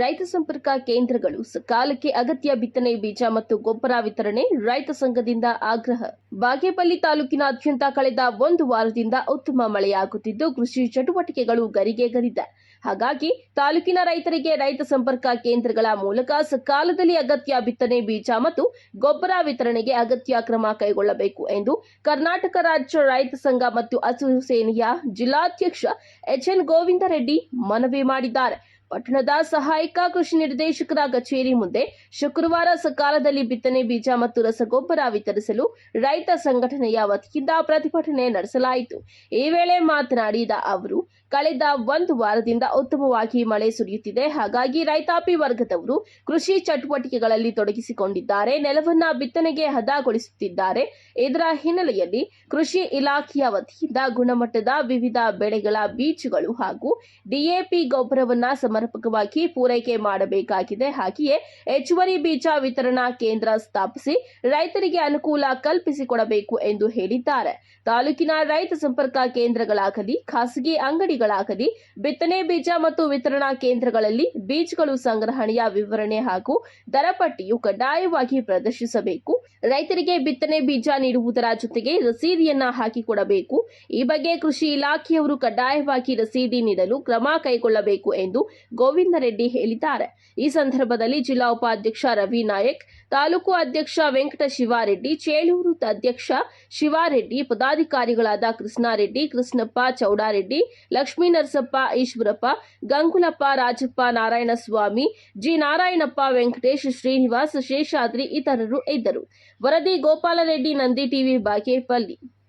ರೈತ ಸಂಪರ್ಕ ಕೇಂದ್ರಗಳು ಸಕಾಲಕ್ಕೆ ಅಗತ್ಯ ಬಿತ್ತನೆ ಬೀಜ ಮತ್ತು ಗೊಬ್ಬರ ವಿತರಣೆ, ರೈತ ಸಂಘದಿಂದ ಆಗ್ರಹ. ಬಾಗೇಪಲ್ಲಿ ತಾಲೂಕಿನಾದ್ಯಂತ ಕಳೆದ ಒಂದು ವಾರದಿಂದ ಉತ್ತಮ ಮಳೆಯಾಗುತ್ತಿದ್ದು, ಕೃಷಿ ಚಟುವಟಿಕೆಗಳು ಗರಿಗೆಗರಿದೆ. ಹಾಗಾಗಿ, ತಾಲೂಕಿನ ರೈತರಿಗೆ ರೈತ ಸಂಪರ್ಕ ಕೇಂದ್ರಗಳ ಮೂಲಕ ಸಕಾಲದಲ್ಲಿ ಅಗತ್ಯ ಬಿತ್ತನೆ ಬೀಜ ಮತ್ತು ಗೊಬ್ಬರ ವಿತರಣೆಗೆ ಅಗತ್ಯ ಕ್ರಮ ಕೈಗೊಳ್ಳಬೇಕು ಎಂದು ಕರ್ನಾಟಕ ರಾಜ್ಯ ರೈತ ಸಂಘ ಮತ್ತು ಹಸಿರು ಸೇನೆಯ ಜಿಲ್ಲಾಧ್ಯಕ್ಷ ಎಚ್ಎನ್ ಗೋವಿಂದ ರೆಡ್ಡಿ ಮನವಿ ಮಾಡಿದ್ದಾರೆ. ಪಟ್ಟಣದ ಸಹಾಯಕ ಕೃಷಿ ನಿರ್ದೇಶಕರ ಕಚೇರಿ ಮುಂದೆ ಶುಕ್ರವಾರ ಸಕಾಲದಲ್ಲಿ ಬಿತ್ತನೆ ಬೀಜ ಮತ್ತು ರಸಗೊಬ್ಬರ ವಿತರಿಸಲು ರೈತ ಸಂಘಟನೆಯ ವತಿಯಿಂದ ಪ್ರತಿಭಟನೆ ನಡೆಸಲಾಯಿತು. ಈ ವೇಳೆ ಮಾತನಾಡಿದ ಅವರು ಕಳೆದ ಒಂದು ವಾರದಿಂದ ಉತ್ತಮವಾಗಿ ಮಳೆ ಸುರಿಯುತ್ತಿದೆ. ಹಾಗಾಗಿ ರೈತಾಪಿ ವರ್ಗದವರು ಕೃಷಿ ಚಟುವಟಿಕೆಗಳಲ್ಲಿ ತೊಡಗಿಸಿಕೊಂಡಿದ್ದಾರೆ. ನೆಲವನ್ನ ಬಿತ್ತನೆಗೆ ಹದಗೊಳಿಸುತ್ತಿದ್ದಾರೆ. ಇದರ ಹಿನ್ನೆಲೆಯಲ್ಲಿ ಕೃಷಿ ಇಲಾಖೆಯ ವತಿಯಿಂದ ಗುಣಮಟ್ಟದ ವಿವಿಧ ಬೆಳೆಗಳ ಬೀಜಗಳು ಹಾಗೂ ಡಿಎಪಿ ಗೊಬ್ಬರವನ್ನ ಸಮರ್ಪಕವಾಗಿ ಪೂರೈಕೆ ಮಾಡಬೇಕಾಗಿದೆ. ಹಾಗೆಯೇ ಹೆಚ್ಚುವರಿ ಬೀಜ ವಿತರಣಾ ಕೇಂದ್ರ ಸ್ಥಾಪಿಸಿ ರೈತರಿಗೆ ಅನುಕೂಲ ಕಲ್ಪಿಸಿಕೊಡಬೇಕು ಎಂದು ಹೇಳಿದ್ದಾರೆ. ತಾಲೂಕಿನ ರೈತ ಸಂಪರ್ಕ ಕೇಂದ್ರಗಳಾಗಲಿ, ಖಾಸಗಿ ಅಂಗಡಿಗಳಾಗಲಿ ಬಿತ್ತನೆ ಬೀಜ ಮತ್ತು ವಿತರಣಾ ಕೇಂದ್ರಗಳಲ್ಲಿ ಬೀಜಗಳು ಸಂಗ್ರಹಣೆಯ ವಿವರಣೆ ಹಾಗೂ ದರಪಟ್ಟಿಯು ಕಡ್ಡಾಯವಾಗಿ ಪ್ರದರ್ಶಿಸಬೇಕು. ರೈತರಿಗೆ ಬಿತ್ತನೆ ಬೀಜ ನೀಡುವುದರ ಜೊತೆಗೆ ರಸೀದಿಯನ್ನ ಹಾಕಿಕೊಡಬೇಕು. ಈ ಬಗ್ಗೆ ಕೃಷಿ ಇಲಾಖೆಯವರು ಕಡ್ಡಾಯವಾಗಿ ರಸೀದಿ ನೀಡಲು ಕ್ರಮ ಕೈಗೊಳ್ಳಬೇಕು ಎಂದು ಗೋವಿಂದ ರೆಡ್ಡಿ ಹೇಳಿದ್ದಾರೆ. ಈ ಸಂದರ್ಭದಲ್ಲಿ ಜಿಲ್ಲಾ ಉಪಾಧ್ಯಕ್ಷ ರವಿ ನಾಯಕ್ ತಾಲೂಕು ಅಧ್ಯಕ್ಷ ವೆಂಕಟ ಶಿವಾರೆಡ್ಡಿ, ಚೇಳೂರು ಅಧ್ಯಕ್ಷ ಶಿವಾರೆಡ್ಡಿ, ಪದಾಧಿಕಾರಿಗಳಾದ ಕೃಷ್ಣಾರೆಡ್ಡಿ, ಕೃಷ್ಣಪ್ಪ ಚೌಡಾರೆಡ್ಡಿ, ಲಕ್ಷ್ಮೀ ನರಸಪ್ಪ ಈಶ್ವರಪ್ಪ ಗಂಗುಲಪ್ಪ ರಾಜಪ್ಪ ನಾರಾಯಣಸ್ವಾಮಿ, ಜಿ ನಾರಾಯಣಪ್ಪ ವೆಂಕಟೇಶ್ ಶ್ರೀನಿವಾಸ್ ಶೇಷಾದ್ರಿ ಇತರರು ಇದ್ದರು. ವರದಿ ಗೋಪಾಲರೆಡ್ಡಿ ನಂದಿ ಟಿವಿ ಬಾಕೇಪಲ್ಲಿ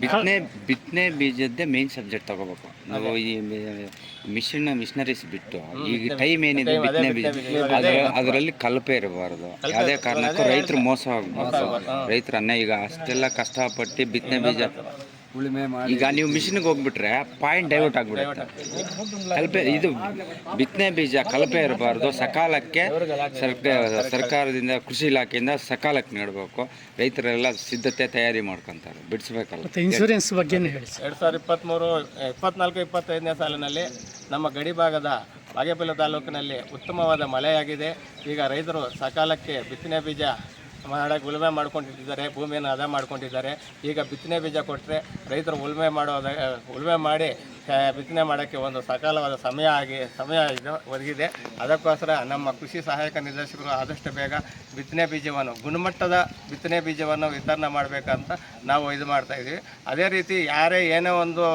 ಬಿತ್ತನೆ ಬಿತ್ತನೆ ಬೀಜದ್ದೇ ಮೇನ್ ಸಬ್ಜೆಕ್ಟ್ ತಗೋಬೇಕು. ನಾವು ಈ ಮಿಷನ್ ಮಿಷನರೀಸ್ ಬಿಟ್ಟು ಈಗ ಟೈಮ್ ಏನಿದೆ ಬಿತ್ತನೆ ಬೀಜ ಆದರೆ ಅದರಲ್ಲಿ ಕಲಪೆ ಇರಬಾರ್ದು. ಯಾವುದೇ ಕಾರಣಕ್ಕೂ ರೈತರು ಮೋಸ ಆಗಬಾರ್ದು. ರೈತರು ಅನ್ನ ಈಗ ಅಷ್ಟೆಲ್ಲ ಕಷ್ಟಪಟ್ಟು ಬಿತ್ತನೆ ಬೀಜ ಈಗ ನೀವು ಮಿಷಿನ್ಗೆ ಹೋಗ್ಬಿಟ್ರೆ ಪಾಯಿಂಟ್ ಡೈವರ್ಟ್ ಆಗ್ಬಿಡುತ್ತೆ. ಕಲಪೆ ಇದು ಬಿತ್ತನೆ ಬೀಜ ಕಲಪೆ ಇರಬಾರ್ದು. ಸಕಾಲಕ್ಕೆ ಸರ್ಕ ಸರ್ಕಾರದಿಂದ ಕೃಷಿ ಇಲಾಖೆಯಿಂದ ಸಕಾಲಕ್ಕೆ ನೀಡಬೇಕು. ರೈತರೆಲ್ಲ ಸಿದ್ಧತೆ ತಯಾರಿ ಮಾಡ್ಕೊಂತಾರೆ. ಬಿಡಿಸ್ಬೇಕಲ್ಲ. ಇನ್ಶೂರೆನ್ಸ್ ಬಗ್ಗೆ ಹೇಳಿ ಸರ್. ಎರಡು ಸಾವಿರದ ಇಪ್ಪತ್ತ್ಮೂರು ಇಪ್ಪತ್ನಾಲ್ಕು ಇಪ್ಪತ್ತೈದನೇ ಸಾಲಿನಲ್ಲಿ ನಮ್ಮ ಗಡಿ ಭಾಗದ ಬಾಗೇಪಲ್ಲಿ ತಾಲೂಕಿನಲ್ಲಿ ಉತ್ತಮವಾದ ಮಳೆಯಾಗಿದೆ. ಈಗ ರೈತರು ಸಕಾಲಕ್ಕೆ ಬಿತ್ತನೆ ಬೀಜ ಮಾಡಕ್ಕೆ ಉಳುಮೆ ಮಾಡ್ಕೊಂಡಿದ್ದಾರೆ, ಭೂಮಿಯನ್ನು ಅದ ಮಾಡ್ಕೊಂಡಿದ್ದಾರೆ. ಈಗ ಬಿತ್ತನೆ ಬೀಜ ಕೊಟ್ಟರೆ ರೈತರು ಉಳುಮೆ ಮಾಡೋದ ಉಳುಮೆ ಮಾಡಿ ಬಿತ್ತನೆ ಮಾಡೋಕ್ಕೆ ಒಂದು ಸಕಾಲವಾದ ಸಮಯ ಆಗಿ, ಸಮಯ ಇದು ಒದಗಿದೆ. ಅದಕ್ಕೋಸ್ಕರ ನಮ್ಮ ಕೃಷಿ ಸಹಾಯಕ ನಿರ್ದೇಶಕರು ಆದಷ್ಟು ಬೇಗ ಬಿತ್ತನೆ ಬೀಜವನ್ನು, ಗುಣಮಟ್ಟದ ಬಿತ್ತನೆ ಬೀಜವನ್ನು ವಿತರಣೆ ಮಾಡಬೇಕಂತ ನಾವು ಇದು ಮಾಡ್ತಾ ಇದ್ದೀವಿ. ಅದೇ ರೀತಿ ಯಾರೇ ಏನೇ ಒಂದು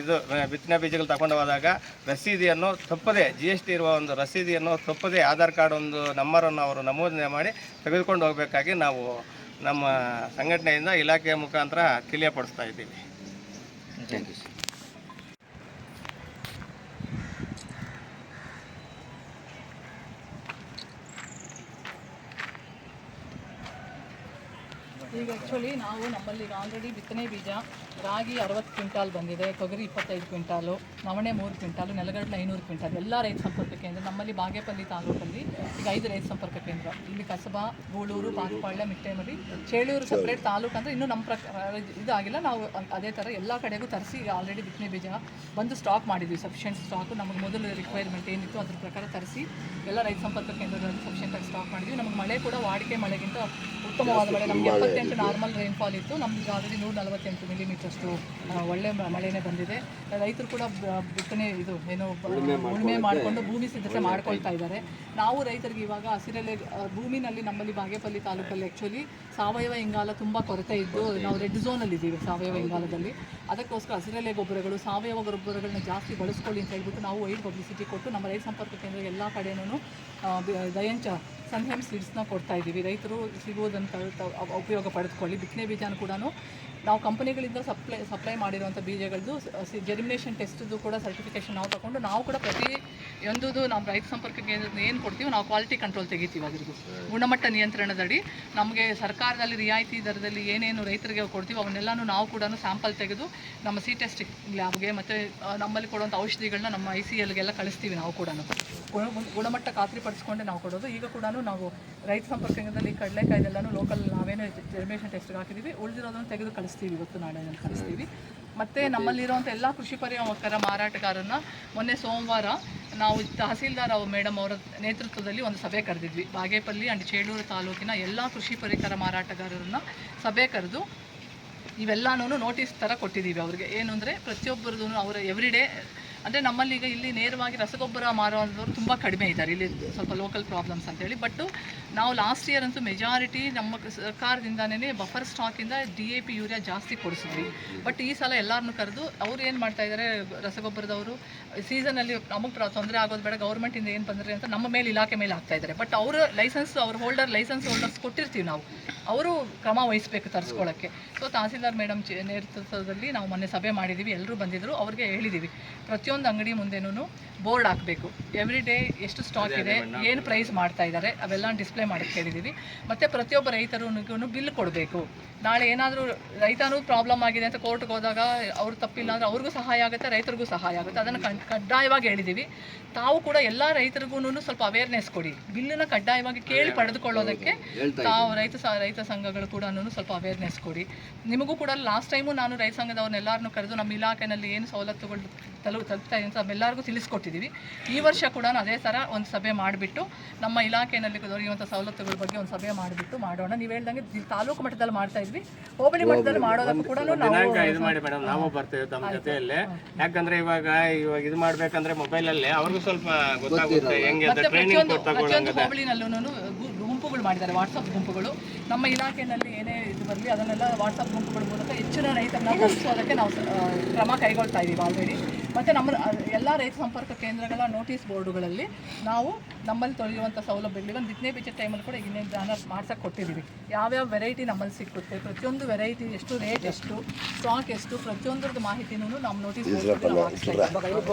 ಇದು ಬಿತ್ತನೆ ಬೀಜಗಳು ತಗೊಂಡು ಹೋದಾಗ ರಸೀದಿಯನ್ನು ತಪ್ಪದೆ ಜಿ ಎಸ್ ಟಿ ಇರುವ ಒಂದು ರಸೀದಿಯನ್ನು ತಪ್ಪದೆ ಆಧಾರ್ ಕಾರ್ಡ್ ಒಂದು ನಂಬರನ್ನು ಅವರು ನಮೂದನೆ ಮಾಡಿ ತೆಗೆದುಕೊಂಡು ಹೋಗಬೇಕಾಗಿ ನಾವು ನಮ್ಮ ಸಂಘಟನೆಯಿಂದ ಇಲಾಖೆಯ ಮುಖಾಂತರ ತಿಳಿಯಪಡಿಸ್ತಾ ಇದ್ದೀವಿ. ಥ್ಯಾಂಕ್ ಯು ಈಗ ಆ್ಯಕ್ಚುಲಿ ನಾವು ನಮ್ಮಲ್ಲಿ ಈಗ ಆಲ್ರೆಡಿ ಬಿತ್ತನೆ ಬೀಜ ರಾಗಿ ಅರವತ್ತು ಕ್ವಿಂಟಾಲ್ ಬಂದಿದೆ, ತೊಗರಿ ಇಪ್ಪತ್ತೈದು ಕ್ವಿಂಟಾಲು, ನವಣೆ ಮೂರು ಕ್ವಿಂಟಾಲು, ನೆಲಗಡಲೆ ಐನೂರು ಕ್ವಿಂಟಾಲ್, ಎಲ್ಲ ರೈತ ಸಂಪರ್ಕ ಕೇಂದ್ರ. ನಮ್ಮಲ್ಲಿ ಬಾಗೇಪಲ್ಲಿ ತಾಲೂಕಲ್ಲಿ ಈಗ ಐದು ರೈತ ಸಂಪರ್ಕ ಕೇಂದ್ರ. ಇಲ್ಲಿ ಕಸಬಾ, ಗೂಳೂರು, ಬಾಗಪಾಳ್ಯ, ಮಿಟ್ಟೇಮರಿ, ಚೇಳೂರು ಸಪ್ರೇಟ್ ತಾಲೂಕು ಅಂದರೆ ಇನ್ನೂ ನಮ್ಮ ಪ್ರಕಾರ ಇದಾಗಿಲ್ಲ. ನಾವು ಅದೇ ಥರ ಎಲ್ಲ ಕಡೆಗೂ ತರಿಸಿ ಈಗ ಆಲ್ರೆಡಿ ಬಿತ್ತನೆ ಬೀಜ ಬಂದು ಸ್ಟಾಕ್ ಮಾಡಿದ್ವಿ. ಸಫಿಷಿಯೆಂಟ್ ಸ್ಟಾಕು ನಮಗೆ ಮೊದಲು ರಿಕ್ವೈರ್ಮೆಂಟ್ ಏನಿತ್ತು ಅದ್ರ ಪ್ರಕಾರ ತರಿಸಿ ಎಲ್ಲ ರೈತ ಸಂಪರ್ಕ ಕೇಂದ್ರಗಳಲ್ಲಿ ಸಫಿಷಿಯೆಂಟಾಗಿ ಸ್ಟಾಕ್ ಮಾಡಿದ್ವಿ. ನಮಗೆ ಮಳೆ ಕೂಡ ವಾಡಿಕೆ ಮಳೆಗಿಂತ ಉತ್ತಮವಾದ ಮಳೆ. ನಮಗೆ ಎಪ್ಪತ್ತೆಂಟು ನಾರ್ಮಲ್ ರೈನ್ಫಾಲ್ ಇತ್ತು. ನಮ್ಗೆ ಆಲ್ರೆಡಿ ನೂರ ನಲವತ್ತೆಂಟು ಮಿಲಿಮೀಟರ್ಷ್ಟು ಒಳ್ಳೆ ಮಳೆನೇ ಬಂದಿದೆ. ರೈತರು ಕೂಡ ಬಿತ್ತನೆ ಇದು ಏನು ಉಳುಮೆ ಮಾಡಿಕೊಂಡು ಭೂಮಿ ಸಿದ್ಧತೆ ಮಾಡ್ಕೊಳ್ತಾ ಇದ್ದಾರೆ. ನಾವು ರೈತರಿಗೆ ಇವಾಗ ಹಸಿರೆಲೆ ಭೂಮಿನಲ್ಲಿ ನಮ್ಮಲ್ಲಿ ಬಾಗೇಪಲ್ಲಿ ತಾಲೂಕಲ್ಲಿ ಆ್ಯಕ್ಚುಲಿ ಸಾವಯವ ಇಂಗಾಲ ತುಂಬ ಕೊರತೆ ಇದ್ದು ನಾವು ರೆಡ್ ಝೋನಲ್ಲಿ ಇದ್ದೀವಿ ಸಾವಯವ ಇಂಗಾಲದಲ್ಲಿ. ಅದಕ್ಕೋಸ್ಕರ ಹಸಿರೆಲೆ ಗೊಬ್ಬರಗಳು ಸಾವಯವ ಗೊಬ್ಬರಗಳನ್ನ ಜಾಸ್ತಿ ಬಳಸ್ಕೊಳ್ಳಿ ಅಂತ ಹೇಳ್ಬಿಟ್ಟು ನಾವು ವೈಡ್ ಪಬ್ಲಿಸಿಟಿ ಕೊಟ್ಟು ನಮ್ಮ ರೈತ ಸಂಪರ್ಕ ಕೇಂದ್ರ ಎಲ್ಲ ಕಡೆನೂ ದಯಂಚ ಸನ್ಹೆಮ್ ಸೀಡ್ಸ್ನ ಕೊಡ್ತಾ ಇದ್ದೀವಿ. ರೈತರು ಸಿಗುವುದನ್ನು ಉಪಯೋಗ ಪಡೆದುಕೊಳ್ಳಿ. ಬಿತ್ತನೆ ಬೀಜನ ಕೂಡ ನಾವು ಕಂಪನಿಗಳಿಂದ ಸಪ್ಲೈ ಸಪ್ಲೈ ಮಾಡಿರುವಂಥ ಬೀಜಗಳದ್ದು ಜೆರ್ಮಿನೇಷನ್ ಟೆಸ್ಟ್ದು ಕೂಡ ಸರ್ಟಿಫಿಕೇಷನ್ ನಾವು ತಗೊಂಡು ನಾವು ಕೂಡ ಪ್ರತಿ ಒಂದುದು ನಾವು ರೈತ ಸಂಪರ್ಕ ಕೇಂದ್ರದ ಏನು ಕೊಡ್ತೀವಿ ನಾವು ಕ್ವಾಲಿಟಿ ಕಂಟ್ರೋಲ್ ತೆಗಿತೀವಿ ಅದ್ರದ್ದು. ಗುಣಮಟ್ಟ ನಿಯಂತ್ರಣದಡಿ ನಮಗೆ ಸರ್ಕಾರದಲ್ಲಿ ರಿಯಾಯಿತಿ ದರದಲ್ಲಿ ಏನೇನು ರೈತರಿಗೆ ಕೊಡ್ತೀವಿ ಅವನ್ನೆಲ್ಲಾನು ನಾವು ಕೂಡ ಸ್ಯಾಂಪಲ್ ತೆಗೆದು ನಮ್ಮ ಸಿ ಟೆಸ್ಟ್ ಲ್ಯಾಬ್ಗೆ ಮತ್ತು ನಮ್ಮಲ್ಲಿ ಕೊಡುವಂಥ ಔಷಧಿಗಳನ್ನ ನಮ್ಮ ಐ ಸಿ ಎಲ್ಗೆಲ್ಲ ಕಳಿಸ್ತೀವಿ ನಾವು ಕೂಡ ಗುಣಮಟ್ಟ ಖಾತ್ರಿಪಡಿಸ್ಕೊಂಡೆ ನಾವು ಕೊಡೋದು. ಈಗ ಕೂಡ ನಾವು ರೈತ ಸಂಪರ್ಕ ಕೇಂದ್ರದಲ್ಲಿ ಕಡಲೆಕಾಯ್ದೆಲ್ಲನೂ ಲೋಕಲ್ ನಾವೇನೇ ಜರ್ಮೇಷನ್ ಟೆಸ್ಟ್ಗೆ ಹಾಕಿದ್ದೀವಿ ಉಳಿದಿರೋದನ್ನು ತೆಗೆದು ಕಳಿಸ್ತೀವಿ ಕಳಿಸ್ತೀವಿ ಇವತ್ತು ನಾಳೆ ಕಳಿಸ್ತೀವಿ. ಮತ್ತು ನಮ್ಮಲ್ಲಿರುವಂಥ ಎಲ್ಲ ಕೃಷಿ ಪರಿಕರ ಮಾರಾಟಗಾರರನ್ನ ಮೊನ್ನೆ ಸೋಮವಾರ ನಾವು ತಹಸೀಲ್ದಾರ್ ಅವ್ರ ಮೇಡಮ್ ಅವರ ನೇತೃತ್ವದಲ್ಲಿ ಒಂದು ಸಭೆ ಕರೆದಿದ್ವಿ. ಬಾಗೇಪಲ್ಲಿ ಆ್ಯಂಡ್ ಚೇಳೂರು ತಾಲೂಕಿನ ಎಲ್ಲ ಕೃಷಿ ಪರಿಕರ ಮಾರಾಟಗಾರರನ್ನ ಸಭೆ ಕರೆದು ಇವೆಲ್ಲನೂ ನೋಟಿಸ್ ಥರ ಕೊಟ್ಟಿದ್ದೀವಿ ಅವ್ರಿಗೆ. ಏನು ಅಂದರೆ ಪ್ರತಿಯೊಬ್ಬರದ್ದು ಅವರ ಎವ್ರಿಡೇ ಅಂದರೆ ನಮ್ಮಲ್ಲಿ ಈಗ ಇಲ್ಲಿ ನೇರವಾಗಿ ರಸಗೊಬ್ಬರ ಮಾರುವಂಥವ್ರು ತುಂಬ ಕಡಿಮೆ ಇದ್ದಾರೆ. ಇಲ್ಲಿ ಸ್ವಲ್ಪ ಲೋಕಲ್ ಪ್ರಾಬ್ಲಮ್ಸ್ ಅಂತೇಳಿ ಬಟ್ ನಾವು ಲಾಸ್ಟ್ ಇಯರ್ ಅಂತೂ ಮೆಜಾರಿಟಿ ನಮ್ಮ ಸರ್ಕಾರದಿಂದನೇ ಬಫರ್ ಸ್ಟಾಕಿಂದ ಡಿ ಎ ಪಿ ಯೂರಿಯಾ ಜಾಸ್ತಿ ಕೊಡಿಸಿದ್ವಿ. ಬಟ್ ಈ ಸಲ ಎಲ್ಲರನ್ನೂ ಕರೆದು ಅವ್ರು ಏನು ಮಾಡ್ತಾ ಇದ್ದಾರೆ ರಸಗೊಬ್ಬರದವರು ಸೀಸನಲ್ಲಿ ನಮಗೆ ತೊಂದರೆ ಆಗೋದು ಬೇಡ ಗೌರ್ಮೆಂಟಿಂದ ಏನು ಬಂದರೆ ಅಂತ ನಮ್ಮ ಮೇಲೆ ಇಲಾಖೆ ಮೇಲೆ ಆಗ್ತಾ ಇದ್ದಾರೆ ಬಟ್ ಅವರು ಲೈಸೆನ್ಸ್ ಅವ್ರ ಹೋಲ್ಡರ್ ಲೈಸೆನ್ಸ್ ಹೋಲ್ಡರ್ಸ್ ಕೊಟ್ಟಿರ್ತೀವಿ ನಾವು. ಅವರು ಕ್ರಮ ವಹಿಸ್ಬೇಕು ತರಿಸ್ಕೊಳ್ಳೋಕ್ಕೆ ಸೊ ತಹಸೀಲ್ದಾರ್ ಮೇಡಮ್ ನೇತೃತ್ವದಲ್ಲಿ ನಾವು ಮೊನ್ನೆ ಸಭೆ ಮಾಡಿದ್ದೀವಿ ಎಲ್ಲರೂ ಬಂದಿದ್ದರು ಅವ್ರಿಗೆ ಹೇಳಿದ್ದೀವಿ ಪ್ರತಿಯೊಂದು ಅಂಗಡಿ ಮುಂದೆನೂ ಬೋರ್ಡ್ ಹಾಕಬೇಕು. ಎವ್ರಿ ಡೇ ಎಷ್ಟು ಸ್ಟಾಕ್ ಇದೆ ಏನು ಪ್ರೈಸ್ ಮಾಡ್ತಾ ಇದ್ದಾರೆ ಅವೆಲ್ಲ ಡಿಸ್ಪ್ಲೇ ಮಾಡಕ್ಕೆ ಹೇಳಿದ್ದೀವಿ ಮತ್ತು ಪ್ರತಿಯೊಬ್ಬ ರೈತರಿಗೂ ಬಿಲ್ ಕೊಡಬೇಕು. ನಾಳೆ ಏನಾದರೂ ರೈತನೂ ಪ್ರಾಬ್ಲಮ್ ಆಗಿದೆ ಅಂತ ಕೋರ್ಟ್ಗೆ ಹೋದಾಗ ಅವ್ರು ತಪ್ಪಿಲ್ಲ ಅಂದರೆ ಅವ್ರಿಗೂ ಸಹಾಯ ಆಗುತ್ತೆ ರೈತರಿಗೂ ಸಹಾಯ ಆಗುತ್ತೆ. ಅದನ್ನು ಕಡ್ಡಾಯವಾಗಿ ಹೇಳಿದ್ದೀವಿ ತಾವು ಕೂಡ ಎಲ್ಲ ರೈತರಿಗೂ ಸ್ವಲ್ಪ ಅವೇರ್ನೆಸ್ ಕೊಡಿ. ಬಿಲ್ಲನ್ನು ಕಡ್ಡಾಯವಾಗಿ ಕೇಳಿ ಪಡೆದುಕೊಳ್ಳೋದಕ್ಕೆ ತಾವು ರೈತ ಸ ರೈತ ಸಂಘಗಳು ಕೂಡ ಸ್ವಲ್ಪ ಅವೇರ್ನೆಸ್ ಕೊಡಿ. ನಿಮಗೂ ಕೂಡ ಲಾಸ್ಟ್ ಟೈಮು ನಾನು ರೈತ ಸಂಘದವ್ರನ್ನೆಲ್ಲರನ್ನೂ ಕರೆದು ನಮ್ಮ ಇಲಾಖೆಯಲ್ಲಿ ಏನು ಸವಲತ್ತುಗಳು ತಲು ತಲುಪ್ತಾ ಇದೆ ಅಂತ ನಮ್ಮೆಲ್ಲರಿಗೂ ತಿಳಿಸ್ಕೊಟ್ಟಿದ್ದೀವಿ. ಈ ವರ್ಷ ಕೂಡ ಅದೇ ಥರ ಒಂದು ಸಭೆ ಮಾಡಿಬಿಟ್ಟು ನಮ್ಮ ಇಲಾಖೆಯಲ್ಲಿ ದೊರೆಯುವಂಥ ಸವಲತ್ತುಗಳ ಬಗ್ಗೆ ಒಂದು ಸಭೆ ಮಾಡಿಬಿಟ್ಟು ಮಾಡೋಣ. ನೀವು ಹೇಳ್ದಂಗೆ ತಾಲೂಕು ಮಟ್ಟದಲ್ಲಿ ಮಾಡ್ತಾ ಇದ್ವಿ. ಹೋಬಳಿ ಮಟ್ಟದಲ್ಲಿ ಮಾಡೋದಕ್ಕೂ ಕೂಡ ಇದು ನಾವು ಮಾಡಿ ಮೇಡಮ್ ನಾವು ಬರ್ತೇವೆ ತಮ್ಮ ಜೊತೆಯಲ್ಲೇ. ಯಾಕಂದ್ರೆ ಇವಾಗ ಇವಾಗ ಇದು ಮಾಡ್ಬೇಕಂದ್ರೆ ಮೊಬೈಲ್ ಅಲ್ಲೇ ಅವ್ರಿಗೂ ಸ್ವಲ್ಪ ಗೊತ್ತಾಗುತ್ತೆ ಹೆಂಗೆ ಟ್ರೈನಿಂಗ್ ಹೋಬಳಿನಲ್ಲೂ ಗುಂಪುಗಳು ಮಾಡಿದ್ದಾರೆ ವಾಟ್ಸಪ್ ಗುಂಪುಗಳು. ನಮ್ಮ ಇಲಾಖೆಯಲ್ಲಿ ಏನೇ ಇದು ಬರಲಿ ಅದನ್ನೆಲ್ಲ ವಾಟ್ಸಪ್ ಗುಂಪುಗಳ ಮೂಲಕ ಹೆಚ್ಚಿನ ರೈತರನ್ನ ಕಲಿಸೋದಕ್ಕೆ ನಾವು ಕ್ರಮ ಕೈಗೊಳ್ತಾ ಇದ್ದೀವಿ ಆಲ್ರೆಡಿ ಮತ್ತು ನಮ್ಮ ಎಲ್ಲ ರೈತ ಸಂಪರ್ಕ ಕೇಂದ್ರಗಳ ನೋಟಿಸ್ ಬೋರ್ಡುಗಳಲ್ಲಿ ನಾವು ನಮ್ಮಲ್ಲಿ ತೊಳೆಯುವಂಥ ಸೌಲಭ್ಯಗಳು ಇವನ್ ಬಿತ್ತನೆ ಬೀಜ ಟೈಮಲ್ಲಿ ಕೂಡ ಇನ್ನೇನು ಜಾನ ಮಾಡ್ಸೋಕೆ ಕೊಟ್ಟಿದ್ದೀವಿ. ಯಾವ್ಯಾವ ವೆರೈಟಿ ನಮ್ಮಲ್ಲಿ ಸಿಕ್ಕುತ್ತೆ ಪ್ರತಿಯೊಂದು ವೆರೈಟಿ ಎಷ್ಟು ರೇಟ್ ಎಷ್ಟು ಸ್ಟಾಕ್ ಎಷ್ಟು ಪ್ರತಿಯೊಂದ್ರದ್ದು ಮಾಹಿತಿನೂ ನಮ್ಮ ನೋಟಿಸ್ ಬೋರ್ಡ್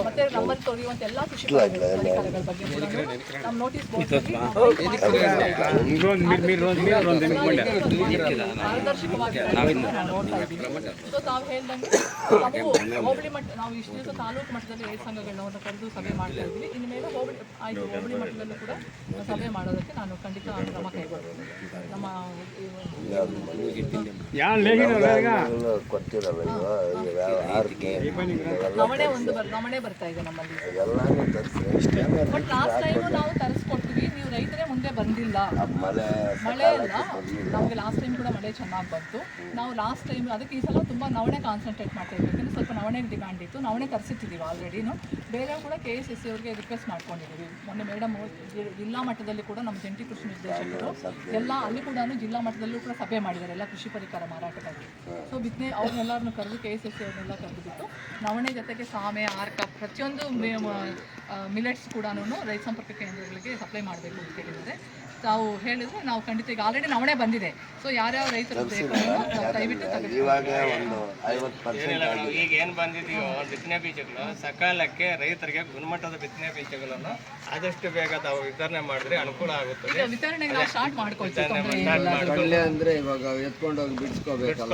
ಮತ್ತೆ ನಮ್ಮಲ್ಲಿ ತೊಳೆಯುವಂಥ ಎಲ್ಲ ಕೃಷಿ ಬಗ್ಗೆ ನಮ್ಮ ನೋಟಿಸ್ ಬೋರ್ಡ್ ಪಾರದರ್ಶಕವಾಗಿ ನಾವು ನೋಡ್ತಾ ಇದ್ದೀವಿ ಸೊ ತಾವು ಹೇಳ್ದಂಗೆ ನಾವು ಹೋಬಳಿ ಮಟ್ಟ ನಾವು ಇಷ್ಟು ದಿವಸ ತಾಲೂಕು ಮಟ್ಟದಲ್ಲಿ ರೈತ ಸಂಘಗಳನ್ನ ಕರೆದು ಸಭೆ ಮಾಡ್ತಾ ಇದ್ದೀವಿ. ಇನ್ನು ಮೇಲೆ ಹೋಬಳಿ ಆಯ್ತು ಹೋಬಳಿ ಮಟ್ಟದಲ್ಲೂ ಕೂಡ ಸಭೆ ಮಾಡೋದಕ್ಕೆ ನಾನು ಖಂಡಿತ ಕ್ರಮ ಕೈಗೊಳ್ತೀನಿ ನಮ್ಮ ನವಣೆ ಒಂದು ಬರ್ ನವಣೆ ಬರ್ತಾ ಇದೆ ನಮ್ಮಲ್ಲಿ. ಬಟ್ ಲಾಸ್ಟ್ ಟೈಮು ನಾವು ತರಿಸ್ಕೊಡ್ತೀವಿ ಮುಂದೆ ಬಂದಿಲ್ಲ. ಮಳೆ ಅಲ್ಲ ನಮಗೆ ಲಾಸ್ಟ್ ಟೈಮ್ ಕೂಡ ಮಳೆ ಚೆನ್ನಾಗಿ ಬಂತು. ನಾವು ಲಾಸ್ಟ್ ಟೈಮ್ ಅದಕ್ಕೆ ಈ ಸಲ ತುಂಬ ನವಣೆ ಕಾನ್ಸಂಟ್ರೇಟ್ ಮಾಡ್ತಾ ಇದ್ವಿ. ಯಾಕಂದ್ರೆ ಸ್ವಲ್ಪ ನವಣೆಗೆ ಡಿಮ್ಯಾಂಡ್ ಇತ್ತು. ನವಣೆ ತರಿಸಿಟ್ಟಿದ್ದೀವಿ ಆಲ್ರೆಡಿನು ಬೇರೆ ಕೂಡ ಕೆ ಎಸ್ ಎಸ್ ಸಿ ಅವ್ರಿಗೆ ರಿಕ್ವೆಸ್ಟ್ ಮಾಡ್ಕೊಂಡಿದ್ದೀವಿ ಮೊನ್ನೆ ಮೇಡಮ್ ಜಿಲ್ಲಾ ಮಟ್ಟದಲ್ಲಿ ಕೂಡ ನಮ್ಮ ಜಂಟಿ ಕೃಷಿ ನಿರ್ದೇಶಕರು ಎಲ್ಲ ಅಲ್ಲಿ ಕೂಡ ಜಿಲ್ಲಾ ಮಟ್ಟದಲ್ಲೂ ಕೂಡ ಸಭೆ ಮಾಡಿದ್ದಾರೆ ಎಲ್ಲ ಕೃಷಿ ಪರಿಕರ ಮಾರಾಟಗಾರರು. ಸೊ ಬಿತ್ತನೆ ಅವ್ರನ್ನೆಲ್ಲರನ್ನು ಕರೆದು ಕೆ ಎಸ್ ಎಸ್ ಸಿ ಅವ್ರನ್ನೆಲ್ಲ ಕರೆದುಬಿಟ್ಟು ನವಣೆ ಜೊತೆಗೆ ಸಾಮೆ ಆರ್ಕ ಪ್ರತಿಯೊಂದು ಮಿಲೆಟ್ಸ್ ಕೂಡ ರೈತ ಸಂಪರ್ಕ ಕೇಂದ್ರಗಳಿಗೆ ಸಪ್ಲೈ ಮಾಡಬೇಕು ಅಂತ ಹೇಳಿದ್ದಾರೆ. ತಾವು ಹೇಳಿದ್ರೆ ನಾವು ಖಂಡಿತ ಈಗ ಆಲ್ರೆಡಿ ನವಣೆ ಬಂದಿದೆ. ಸೊ ಯಾರ್ಯಾವ ರೈತರು ಬೇಕು ತೆಗೆದುಕೊಳ್ಳಿ. ಏನಿಲ್ಲ ಈಗ ಏನ್ ಬಂದಿದೆಯೋ ಬಿತ್ತನೆ ಬೀಜಗಳು ಸಕಾಲಕ್ಕೆ ರೈತರಿಗೆ ಗುಣಮಟ್ಟದ ಬಿತ್ತನೆ ಬೀಜಗಳನ್ನು ಆದಷ್ಟು ಬೇಗ ತಾವು ವಿತರಣೆ ಮಾಡಿದ್ರೆ ಅನುಕೂಲ ಆಗುತ್ತದೆ. ಈಗ ವಿತರಣೆಗೆ ನಾವು ಸ್ಟಾರ್ಟ್ ಮಾಡ್ಕೊಳ್ತೀವಿ ಅಂದ್ರೆ ಇವಾಗ ಎತ್ಕೊಂಡು ಹೋಗಿ ಬಿಡ್ಸ್ಕೊಬೇಕು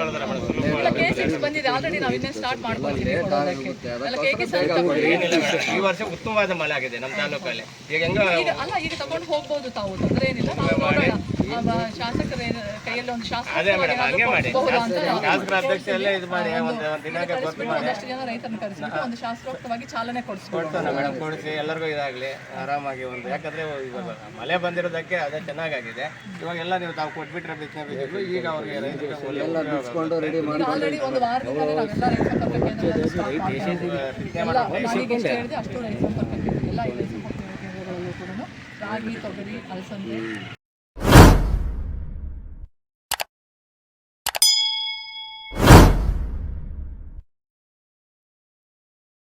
ಬಂದಿದೆ ಆಲ್ರೆಡಿ ನಾವು ಇನ್ನೇನು ಸ್ಟಾರ್ಟ್ ಮಾಡ್ಕೊಳ್ತೀವಿ. ಈ ವರ್ಷ ಉತ್ತಮವಾದ ಮಳೆ ಆಗಿದೆ ನಮ್ಮ ತಾಲೂಕಲ್ಲಿ. ಈಗ ಹೆಂಗ ಈಗ ಅಲ್ಲ ಈಗ ತಗೊಂಡು ಹೋಗ್ಬೋದು ತಾವು ತೊಂದರೆ ಏನಿಲ್ಲ ಶಾಸಕರ ಕೈಯಲ್ಲಿ ಒಂದು ಶಾಸಕರ ಜನ ರೈತರನ್ನ ಕರೆಸಿಬಿಟ್ಟು ಒಂದು ಶಾಸ್ತ್ರೋಕ್ತವಾಗಿ ಚಾಲನೆ ಮೇಡಮ್ ಕೊಡಿಸಿ ಎಲ್ಲರಿಗೂ ಇದಾಗಲಿ ಆರಾಮಾಗಿ ಒಂದು. ಯಾಕಂದ್ರೆ ಇವಾಗ ಮಳೆ ಬಂದಿರೋದಕ್ಕೆ ಅದೇ ಚೆನ್ನಾಗಾಗಿದೆ. ಇವಾಗೆಲ್ಲ ನೀವು ತಾವು ಕೊಟ್ಬಿಟ್ರೆ ಈಗ ಅವ್ರಿಗೆ ಆಲ್ರೆಡಿ ಒಂದು ನಾವೆಲ್ಲ ರೈತ ಸಂಪರ್ಕ ಕೇಂದ್ರಗಳನ್ನು ಅಷ್ಟು ರೈತ ಸಂಪರ್ಕ ಎಲ್ಲ ರೈತ ಸಂಪರ್ಕ ಕೇಂದ್ರಗಳಲ್ಲೂ ಕೂಡ ರಾಗಿ ತೊಗರಿ ಅಲಸಂದೆ